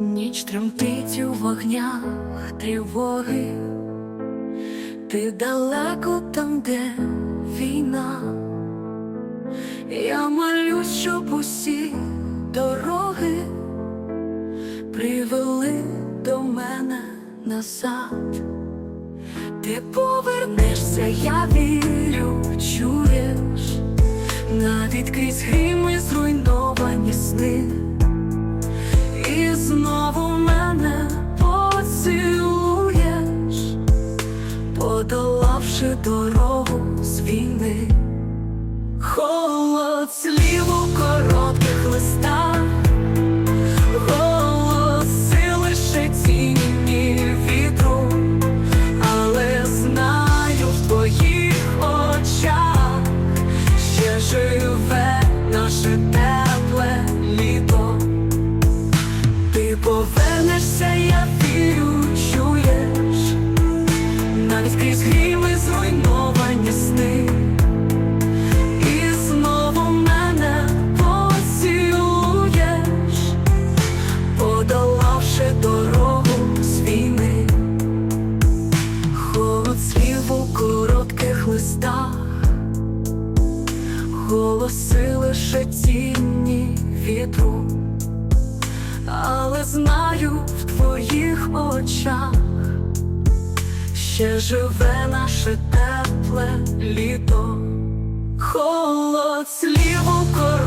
Ніч тремтить у вогнях тривоги, ти далеко там, де війна. Я молюсь, щоб усі дороги привели до мене назад. Ти повернешся, я вірю, чуєш, навіть крізь грім і зруйновані сни. Подолавши дорогу з війни. Холод слів у коротких листах, голоси лише тіні вітру, але знаю в твоїх очах ще живе наше тепле літо. Ти повернешся, я вірю, листах, голоси лише тінні вітру, але знаю в твоїх очах ще живе наше тепле літо. Холод слів у коротких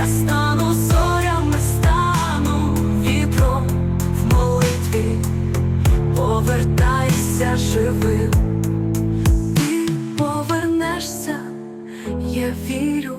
я стану зорями, стану вітром в молитві, повертайся живим, ти повернешся, я вірю.